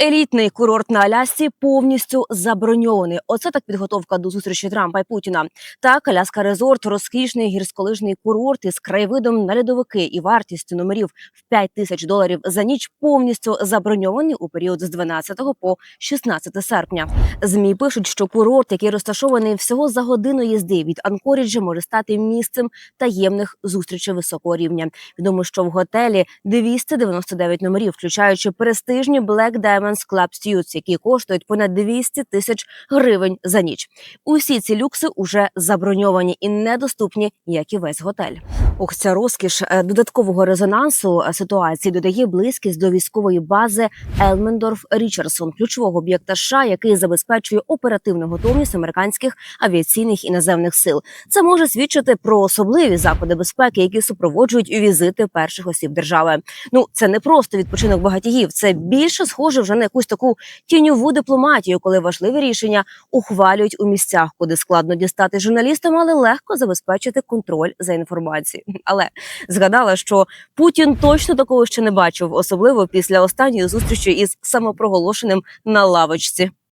Елітний курорт на Алясці повністю заброньований. Оце так підготовка до зустрічі Трампа і Путіна. Так, Аляска Резорт розкішний гірськолижний курорт із краєвидом на льодовики і вартістю номерів в 5 тисяч доларів за ніч повністю заброньований у період з 12 по 16 серпня. Змі пишуть, що курорт, який розташований всього за годину їзди від Анкоріджа, може стати місцем таємних зустрічей високого рівня. Відомо, що в готелі 299 номерів, включаючи престижні Black Diamonds Club Suits, які коштують понад 200 тисяч гривень за ніч. Усі ці люкси уже заброньовані і недоступні, як і весь готель. Ох, ця розкіш е, додаткового резонансу е, ситуації додає близькість до військової бази Елмендорф Річардсон, ключового об'єкта США, який забезпечує оперативну готовність американських авіаційних і наземних сил. Це може свідчити про особливі заходи безпеки, які супроводжують візити перших осіб держави. Ну це не просто відпочинок багатіїв, це більше схоже вже на якусь таку тіньову дипломатію, коли важливі рішення ухвалюють у місцях, куди складно дістати журналістам, але легко забезпечити контроль за інформацією. Але згадала, що Путін точно такого ще не бачив, особливо після останньої зустрічі із самопроголошеним на лавочці.